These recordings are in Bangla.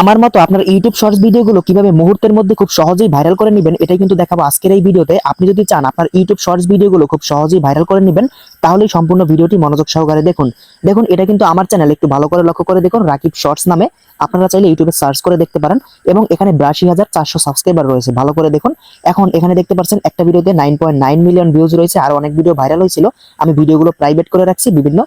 আমার মতো আপনার ইউটিউব শর্টস ভিডিওগুলো কীভাবে মুহূর্তের মধ্যে খুব সহজেই ভাইরাল করে নেবেন, এটাই কিন্তু দেখাবো আজকের এই ভিডিওতে আপনি যদি চান আপনার ইউটিউব শর্টস ভিডিওগুলো খুব সহজেই ভাইরাল করে নেবেন, তাহলেই সম্পূর্ণ ভিডিওটি মনোযোগ সহকারে দেখুন। দেখুন, এটা কিন্তু আমার চ্যানেল একটু ভালো করে লক্ষ্য করে দেখুন রাকিব শর্টস নামে। আপনারা চাইলে ইউটিউবে সার্চ করে দেখতে পারেন এবং এখানে বিরাশি হাজার চারশো সাবস্ক্রাইবার রয়েছে, ভালো করে দেখুন। এখন এখানে দেখতে পাচ্ছেন, একটা ভিডিওতে nine point nine million views রয়েছে, আর অনেক ভিডিও ভাইরাল হয়েছিল। আমি ভিডিওগুলো প্রাইভেট করে রাখছি, বিভিন্ন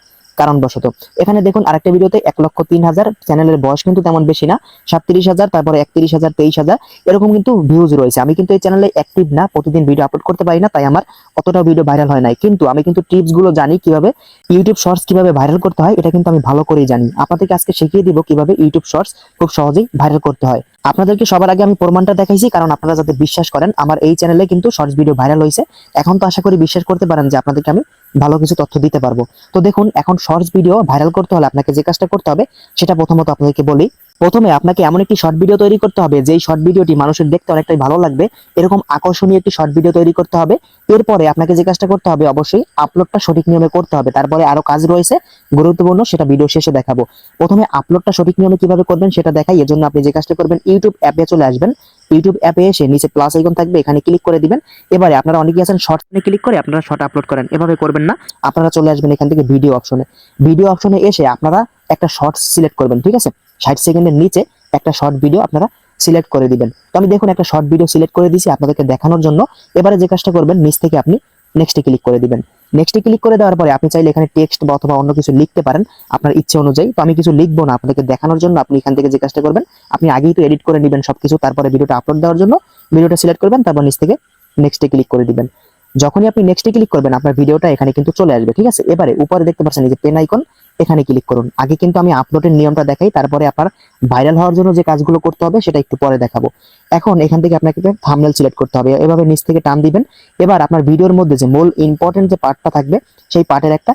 কারণবশত। এখানে দেখুন আরেকটা ভিডিওতে এক লক্ষ তিন হাজার চ্যানেলের বয়স কিন্তু তেমন বেশি না, সাতত্রিশ হাজার, তারপরে একত্রিশ হাজার, তেইশ হাজার, এরকম কিন্তু ভিউজ রয়েছে। আমি কিন্তু এই চ্যানেলে অ্যাক্টিভ না, প্রতিদিন ভিডিও আপলোড করতে পারি না, তাই আমার অতটা ভিডিও ভাইরাল হয় নাই। কিন্তু আমি কিন্তু টিপসগুলো জানি কীভাবে ইউটিউব শর্টস কীভাবে ভাইরাল করতে হয়, এটা কিন্তু আমি ভালো করেই জানি। আপনাদেরকে আজকে শিখিয়ে দিব কীভাবে ইউটিউব শর্টস খুব সহজেই ভাইরাল করতে হয়। আপনাদেরকে সবার আগে আমি প্রমাণটা দেখাইছি, কারণ আপনারা যাতে বিশ্বাস করেন, আমার এই চ্যানেলে কিন্তু শর্টস ভিডিও ভাইরাল হয়েছে এখন তো আশা করি বিশ্বাস করতে পারেন যে আপনাদেরকে আমি ভালো কিছু তথ্য দিতে পারব। তো দেখুন, এখন শর্টস ভিডিও ভাইরাল করতে হলে আপনাকে যে কাজটা করতে হবে, সেটা প্রথমত আপনাদেরকে বলি প্রথমে আপনাকে এমন একটি শর্ট ভিডিও তৈরি করতে হবে, যেই শর্ট ভিডিওটি মানুষের দেখতে অনেকটাই ভালো লাগবে। এরকম আকর্ষণীয় একটি শর্ট ভিডিও তৈরি করতে হবে। এরপরে আপনাকে যে কাজটা করতে হবে, অবশ্যই আপলোডটা সঠিক নিয়মে করতে হবে। তারপরে আরও কাজ রয়েছে, গুরুত্বপূর্ণ সেটা ভিডিও শেষে দেখাবো। প্রথমে আপলোডটা সঠিক নিয়মে কীভাবে করবেন সেটা দেখাই এর জন্য আপনি যে কাজটা করবেন ইউটিউব অ্যাপে চলে আসবেন। ইউটিউব অ্যাপে এসে নিচে প্লাস আইকন থাকবে, এখানে ক্লিক করে দিবেন। এবারে আপনারা অনেকেই আছেন শর্ট ক্লিক করে, আপনারা শর্ট আপলোড করেন। এভাবে করবেন না, আপনারা চলে আসবেন এখান থেকে ভিডিও অপশনে ভিডিও অপশনে এসে আপনারা একটা শর্টস সিলেক্ট করবেন, ঠিক আছে? ষাট সেকেন্ডের নিচে একটা শর্ট ভিডিও আপনারা সিলেক্ট করে দিবেন। তো আমি দেখুন একটা শর্ট ভিডিও সিলেক্ট করে দিয়েছি আপনাদেরকে দেখানোর জন্য। এবারে যে কাজটা করবেন, নিচ থেকে আপনি নেক্সটে ক্লিক করে দিবেন। নেক্সটে ক্লিক করে দেওয়ার পরে আপনি চাইলে এখানে টেক্সট বা অথবা অন্য কিছু লিখতে পারেন আপনার ইচ্ছে অনুযায়ী। তো আমি কিছু লিখব না আপনাদেরকে দেখানোর জন্য। আপনি এখান থেকে যে কাজটা করবেন, আপনি আগেই তো এডিট করে নেবেন সবকিছু। তারপরে ভিডিওটা আপলোড দেওয়ার জন্য ভিডিওটা সিলেক্ট করবেন, তারপর নিচ থেকে নেক্সটে ক্লিক করে দিবেন। যখনই আপনি নেক্সটে ক্লিক করবেন, আপনার ভিডিওটা এখানে কিন্তু চলে আসবে, ঠিক আছে? এবারে উপরে দেখতে পাচ্ছেন এই যে পেন আইকন এখানে ক্লিক করুন। আগে কিন্তু আমি আপলোডের নিয়মটা দেখাই, তারপরে আপনার ভাইরাল হওয়ার জন্য যে কাজগুলো করতে হবে সেটা একটু পরে দেখাবো। এখন এখান থেকে আপনাকে থামনেল সিলেক্ট করতে হবে, এভাবে নিচ থেকে টান দিবেন। এবার আপনার ভিডিওর মধ্যে যে মূল ইম্পর্টেন্ট যে পার্টটা থাকবে, সেই পার্টের একটা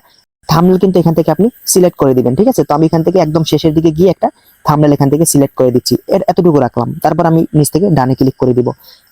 থাম্বনেল কিন্তু এখান থেকে আপনি সিলেক্ট করে দিবেন, ঠিক আছে? তো আমি এখান থেকে একদম শেষের দিকে গিয়ে একটা থাম্বনেল এখান থেকে সিলেক্ট করে দিচ্ছি। এর এতটুকু রাখলাম। তারপর আমি নিচ থেকে ডানে ক্লিক করে দিব।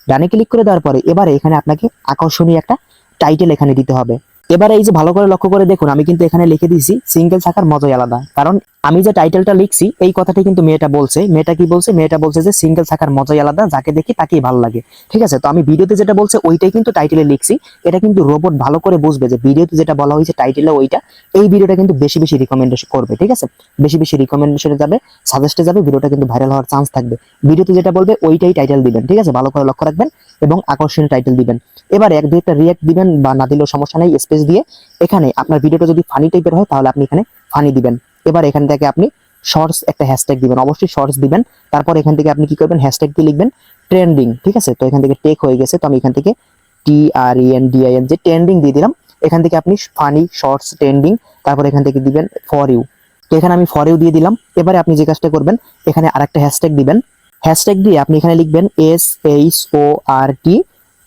ডানে ক্লিক করে দেওয়ার পরে এবারে এখানে আপনাকে আকর্ষণীয় একটা টাইটেল এখানে দিতে হবে। এবারে এই যে ভালো করে লক্ষ্য করে দেখুন, আমি কিন্তু এখানে লিখে দিয়েছি সিঙ্গেল থাকার মজাই আলাদা। কারণ আমি যে টাইটেলটা লিখছি, এই কথাটি কিন্তু মেয়েটা বলছে। মেয়েটা কি বলছে? মেয়েটা বলছে যে সিঙ্গেল থাকার মজাই আলাদা, যাকে দেখি তাকেই ভালো লাগে। ঠিক আছে? তো আমি ভিডিওতে যেটা বলছে, ওইটাই কিন্তু টাইটেলে লিখছি। এটা কিন্তু রোবট ভালো করে বুঝবে যে ভিডিওতে যেটা বলা হয়েছে টাইটেলে ওইটা। এই ভিডিওটা কিন্তু বেশি বেশি রিকমেন্ডেশন করবে, ঠিক আছে? বেশি বেশি রিকমেন্ডেশনে যাবে সাজেস্টে যাবে, ভিডিওটা কিন্তু ভাইরাল হওয়ার চান্স থাকবে। ভিডিওতে যেটা বলবে, ওইটাই টাইটেল দিবেন, ঠিক আছে? ভালো করে লক্ষ্য রাখবেন এবং আকর্ষণীয় টাইটেল দিবেন। এবার এক দুই একটা রিয়াক্ট দিবেন বা না দিলেও সমস্যা নেই স্পেস দিয়ে। এখানে আপনার ভিডিওটা যদি ফানি টাইপের হয়, তাহলে আপনি এখানে ফানি দিবেন। এবার এখান থেকে আপনি শর্টস একটা হ্যাশট্যাগ দিবেন। অবশ্যই শর্টস দিবেন। তারপর এখান থেকে আপনি কি করবেন? হ্যাশট্যাগ দিয়ে লিখবেন ট্রেন্ডিং ঠিক আছে? তো এখান থেকে টেক হয়ে গেছে। তো আমি এখান থেকে T R N D I N যে ট্রেন্ডিং দিয়ে দিলাম, এখান থেকে আপনি ফানি শর্টস ট্রেন্ডিং তারপর এখান থেকে দিবেন ফর ইউ তো এখানে আমি ফর ইউ দিয়ে দিলাম। এবারে আপনি যে কাজটা করবেন, এখানে আরেকটা হ্যাশট্যাগ দিবেন। হ্যাশট্যাগ দিয়ে আপনি এখানে লিখবেন S H O R T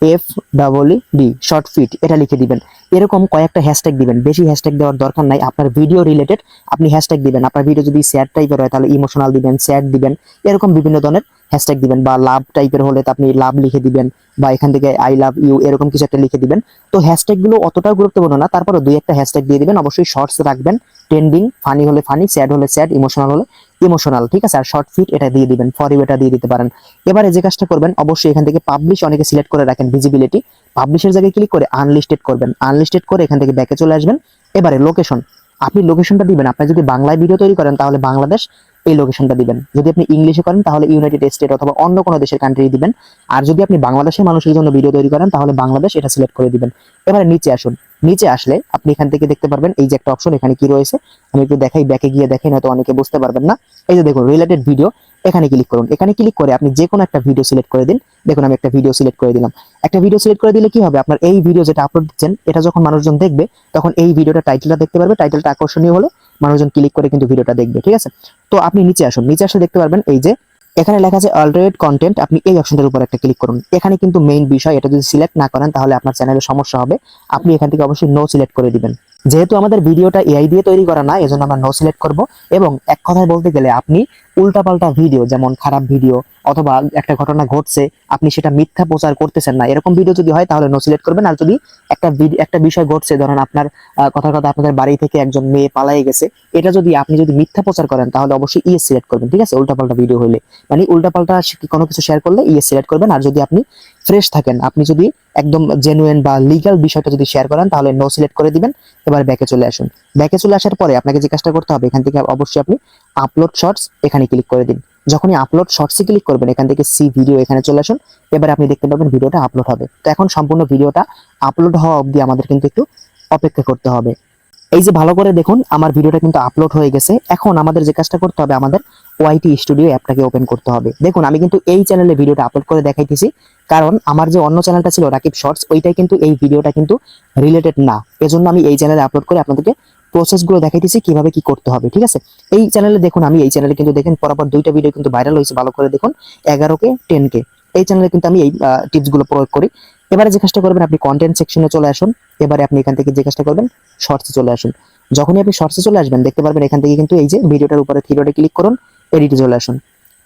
F double D short feed এটা লিখে দিবেন। এরকম কয়েকটা হ্যাশট্যাগ দিবেন। বেশি হ্যাশট্যাগ দেওয়ার দরকার নাই। আপনার ভিডিও রিলেটেড আপনি হ্যাশট্যাগ দিবেন। আপনার ভিডিও যদি স্যাড টাইপের হয়, তাহলে ইমোশনাল দিবেন স্যাড দিবেন। এরকম বিভিন্ন ধরনের হ্যাশট্যাগ দিবেন বা লাভ টাইপের হলে তো আপনি লাভ লিখে দিবেন বা এখান থেকে আই লাভ ইউ এরকম কিছু একটা লিখে দিবেন। তো হ্যাশট্যাগগুলো অতটাও গুরুত্বপূর্ণ না। তারপরে দুই একটা হ্যাশট্যাগ দিয়ে দিবেন। অবশ্যই শর্টস রাখবেন। ট্রেন্ডিং ফানি হলে ফানি স্যাড হলে স্যাড ইমোশনাল হলে ইমোশনাল ঠিক আছে? আর শর্ট ফিট এটা দিয়ে দিবেন ফর ইউ এটা দিয়ে দিতে পারেন। এবারে যে কাজটা করবেন, অবশ্যই এখান থেকে পাবলিশ অনেকে সিলেক্ট করে রাখেন ভিজিবিলিটি পাবলিশের জায়গায় ক্লিক করে আনলিস্টেড করবেন। আনলিস্টেড করে এখান থেকে ব্যাকে চলে আসবেন। এবারে লোকেশন আপনি লোকেশনটা দিবেন। আপনি যদি বাংলায় ভিডিও তৈরি করেন, তাহলে বাংলাদেশ এই লোকেশনটা দিবেন। যদি আপনি ইংলিশে করেন, তাহলে ইউনাইটেড স্টেট অথবা অন্য কোনো দেশের কান্ট্রি দিবেন। আর যদি আপনি বাংলাদেশের মানুষের জন্য ভিডিও তৈরি করেন, তাহলে বাংলাদেশ এটা সিলেক্ট করে দিবেন। এবারে নিচে আসুন। নিচে আসলে আপনি এখান থেকে দেখতে পারবেন এই যে একটা অপশন এখানে কি রয়েছে। আমি একটু দেখাই, ব্যাকে গিয়ে দেখাই নয়তো অনেকে বুঝতে পারবেন না। এই যে দেখুন রিলেটেড ভিডিও এখানে ক্লিক করুন। এখানে ক্লিক করে আপনি যে কোনো একটা ভিডিও সিলেক্ট করে দিন। দেখুন, আমি একটা ভিডিও সিলেক্ট করে দিলাম। একটা ভিডিও সিলেক্ট করে দিলে কি হবে? আপনার এই ভিডিও যেটা আপলোড দিচ্ছেন, এটা যখন মানুষজন দেখবে, তখন এই ভিডিওটা টাইটেলটা দেখতে পারবে। টাইটেলটা আকর্ষণীয় হলে, মানুষজন ক্লিক করে কিন্তু ভিডিওটা দেখবে, ঠিক আছে? তো আপনি নিচে আসুন। নিচে আসলে দেখতে পারবেন এই যে এখানে লেখা আছে অলরেড কন্টেন্ট আপনি এই অপশনটার উপর একটা ক্লিক করুন। এখানে কিন্তু মেইন বিষয়, এটা যদি সিলেক্ট না করেন, তাহলে আপনার চ্যানেলে সমস্যা হবে। আপনি এখান থেকে অবশ্যই নো সিলেক্ট করে দিবেন। যেহেতু আমাদের ভিডিওটা এআই দিয়ে তৈরি করা না, এজন্য আমরা নো সিলেক্ট করব। এবং এক কথায় বলতে গেলে আপনি উল্টাপাল্টা ভিডিও যেমন খারাপ ভিডিও অথবা একটা ঘটনা ঘটছে, আপনি সেটা মিথ্যা প্রচার করতেছেন না। এরকম ভিডিও যদি হয়, তাহলে নো সিলেক্ট করবেন। আর যদি একটা একটা বিষয় ঘটছে, ধরেন আপনার কথার কথা আপনাদের বাড়ি থেকে একজন মেয়ে পালাই গেছে, এটা যদি আপনি যদি মিথ্যা প্রচার করেন, তাহলে অবশ্যই ইএস সিলেক্ট করবেন, ঠিক আছে? উল্টাপাল্টা ভিডিও হলে মানে উল্টাপাল্টা কোনো কিছু শেয়ার করলে ইয়ে সিলেক্ট করবেন। আর যদি আপনি ফ্রেশ থাকেন, আপনি যদি একদম জেনুইন বা লিগ্যাল বিষয়টা যদি শেয়ার করেন, তাহলে নো সিলেক্ট করে দিবেন। এবার ব্যাকে চলে আসুন। ব্যাকে চলে আসার পরে আপনাকে যে কাজটা করতে হবে, এখান থেকে অবশ্যই আপনি আপলোড শর্টস এখানে ক্লিক করে দিন। যখনই আপলোড শর্টসে ক্লিক করবেন, এখান থেকে সি ভিডিও এখানে চলে আসুন। এবার আপনি দেখতে পাবেন ভিডিওটা আপলোড হবে। তো এখন সম্পূর্ণ ভিডিওটা আপলোড হওয়া অবধি আমাদের কিন্তু একটু অপেক্ষা করতে হবে। এই যে ভালো করে দেখুন, আমার ভিডিওটা কিন্তু আপলোড হয়ে গেছে। এখন আমাদের যে কাজটা করতে হবে, আমাদের ওয়াইটি স্টুডিও অ্যাপটাকে ওপেন করতে হবে। দেখুন, আমি কিন্তু এই চ্যানেলে ভিডিওটা আপলোড করে দেখাইতেছি, কারণ আমার যে অন্য চ্যানেলটা ছিল রাকিব শর্টস ওইটাই কিন্তু এই ভিডিওটা কিন্তু রিলেটেড না। এজন্য আমি এই চ্যানেলে আপলোড করে আপনাদেরকে প্রসেসগুলো দেখাইতেছি, কীভাবে কি করতে হবে, ঠিক আছে? এই চ্যানেলে দেখুন, আমি এই চ্যানেলে কিন্তু দেখেন পরপর দুইটা ভিডিও কিন্তু ভাইরাল হয়েছে, ভালো করে দেখুন, এগারো কে টেন কে। এই চ্যানেলে কিন্তু আমি এই টিপসগুলো প্রয়োগ করি। এবারে যে কাজটা করবেন, আপনি কন্টেন্ট সেকশনে চলে আসুন। এবারে আপনি এখান থেকে যে কাজটা করবেন শর্টসে চলে আসুন। যখনই আপনি শর্টসে চলে আসবেন, দেখতে পারবেন এখান থেকে কিন্তু এই যে ভিডিওটার উপরে থ্রিডটে ক্লিক করুন এডিটে চলে আসুন।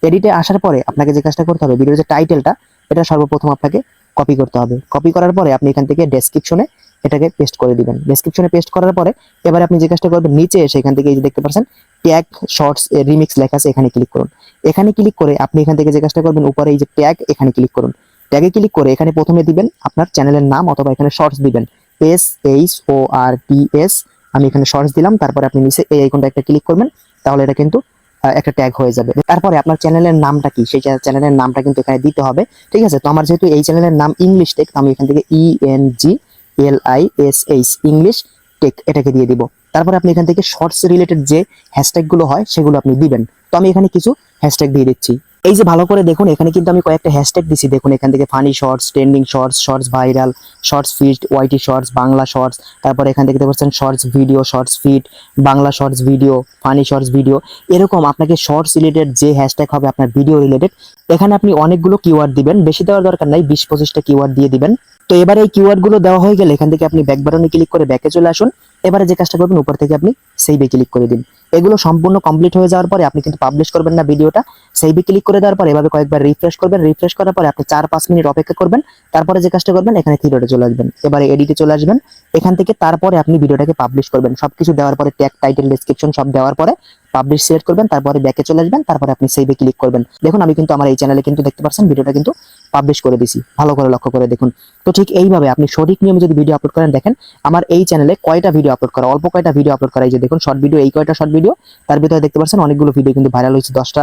এডিটে আসার পরে আপনাকে যে কাজটা করতে হবে ভিডিওর যে টাইটেলটা এটা সর্বপ্রথম আপনাকে কপি করতে হবে। কপি করার পরে আপনি এখান থেকে ডেসক্রিপশনে এটাকে পেস্ট করে দিবেন। ডেসক্রিপশনে পেস্ট করার পরে, এবারে আপনি যে কাজটা করবেন, নিচে এসে এখান থেকে এই যে দেখতে পাচ্ছেন ট্যাগ শর্টস এর রিমিক্স লেখা আছে, এখানে ক্লিক করুন। এখানে ক্লিক করে আপনি এখান থেকে যে কাজটা করবেন, উপরে এই যে ট্যাগ এখানে ক্লিক করুন। ট্যাগে ক্লিক করে এখানে প্রথমে দিবেন আপনার চ্যানেলের নাম অথবা এখানে শর্টস দিবেন। S H O R T S আমি এখানে শর্টস দিলাম, তারপরে আপনি নিচে এই আইকনটা একটা ক্লিক করবেন, তাহলে এটা কিন্তু একটা ট্যাগ হয়ে যাবে। তারপরে আপনার চ্যানেলের নামটা কি? সেই চ্যানেলের নামটা কিন্তু এখানে দিতে হবে, ঠিক আছে? তো আমার যেহেতু এই চ্যানেলের নাম ইংলিশ টেক আমি এখান থেকে E N G L I S H English tech এটাকে দিয়ে দিব। তারপরে আপনি এখান থেকে শর্টস রিলেটেড যে হ্যাশট্যাগগুলো হয়, সেগুলো আপনি দিবেন। তো আমি এখানে কিছু হ্যাশট্যাগ দিয়ে দিচ্ছি। এই যে ভালো করে দেখুন, এখানে কিন্তু আমি কয়েকটা হ্যাশট্যাগ দিছি। দেখুন, এখান থেকে funny shorts trending shorts shorts viral shorts feed YT shorts Bangla shorts তারপরে এখান থেকে দেখতে পাচ্ছেন shorts video shorts feed Bangla shorts video funny shorts video এরকম আপনাকে শর্টস রিলেটেড যে হ্যাশট্যাগ হবে আপনার ভিডিও রিলেটেড এখানে আপনি অনেকগুলো কিওয়ার্ড দিবেন। বেশি দেওয়ার দরকার নাই, বিশ পঁচিশটা কিওয়ার্ড দিয়ে দিবেন। তো এবারে এই কিওয়ার্ডগুলো দেওয়া হয়ে গেলে এখান থেকে আপনি ব্যাক বাটনে ক্লিক করে ব্যাকে চলে আসুন। এবারে যে কাজটা করবেন, উপর থেকে আপনি সেইভে ক্লিক করে দিন। এগুলো সম্পূর্ণ কমপ্লিট হয়ে যাওয়ার পরে আপনি কিন্তু পাবলিশ করবেন না ভিডিওটা সেইভে ক্লিক করে দেওয়ার পরে এভাবে কয়েকবার রিফ্রেশ করবেন। রিফ্রেশ করার পরে আপনি চার পাঁচ মিনিট অপেক্ষা করবেন। তারপরে যে কাজটা করবেন, এখানে থিয়েটারে চলে আসবেন। এবারে এডিটে চলে আসবেন। এখান থেকে তারপরে আপনি ভিডিওটাকে পাবলিশ করবেন। সবকিছু দেওয়ার পরে ট্যাগ টাইটেল ডিসক্রিপশন সব দেওয়ার পরে পাবলিশ সিলেক্ট করবেন। তারপরে ব্যাকে চলে আসবেন। তারপরে আপনি সেইভে ক্লিক করবেন। দেখুন, আমি কিন্তু আমার এই চ্যানেলে কিন্তু দেখতে পাচ্ছেন ভিডিওটা কিন্তু পাবলিশ করে দিছি। ভালো করে লক্ষ্য করে দেখুন। তো ঠিক এইভাবে আপনি সঠিক নিয়মে যদি ভিডিও আপলোড করেন, দেখেন আমার এই চ্যানেলে কয়টা ভিডিও আপলোড করা, অল্প কয়টা ভিডিও আপলোড করা, এই যে দেখুন শর্ট ভিডিও এই কয়টা শর্ট ভিডিও তার ভিতরে দেখতে পাচ্ছেন অনেকগুলো ভিডিও কিন্তু ভাইরাল হয়েছে। দশটা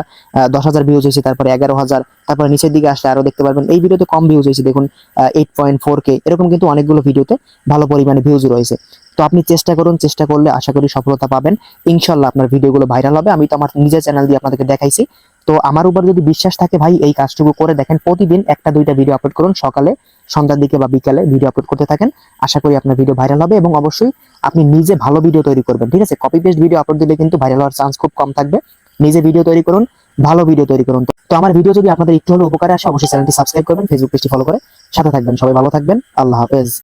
দশ হাজার ভিউজ হয়েছে, তারপরে এগারো হাজার, তারপরে নিচের দিকে আসলে আরও দেখতে পারবেন। এই ভিডিওতে কম ভিউজ হয়েছে, দেখুন এইট পয়েন্ট ফোর কে এরকম কিন্তু অনেকগুলো ভিডিওতে ভালো পরিমাণে ভিউজ রয়েছে। তো আপনি চেষ্টা করুন, চেষ্টা করলে আশা করি সফলতা পাবেন। ইনশাল্লাহ আপনার ভিডিওগুলো ভাইরাল হবে। আমি তো আমার নিজের চ্যানেল দিয়ে আপনাদেরকে দেখাইছি। তো আমার উপর যদি বিশ্বাস থাকে ভাই, এই কাজটুকু করে দেখেন, প্রতিদিন একটা দুইটা ভিডিও আপলোড করুন, সকালে, সন্ধ্যার দিকে বা বিকালে ভিডিও আপলোড করতে থাকেন। আশা করি আপনার ভিডিও ভাইরাল হবে এবং অবশ্যই আপনি নিজে ভালো ভিডিও তৈরি করবেন, ঠিক আছে? কপি পেস্ট ভিডিও আপলোড দিলে কিন্তু ভাইরাল হওয়ার চান্স খুব কম থাকবে। নিজে ভিডিও তৈরি করুন, ভালো ভিডিও তৈরি করুন। তো আমার ভিডিও যদি আপনাদের একটু হলেও উপকারে আসে, অবশ্যই চ্যানেলটি সাবস্ক্রাইব করবেন ফেসবুক পেজটি ফলো করে সাথে থাকবেন। সবাই ভালো থাকবেন, আল্লাহ হাফেজ।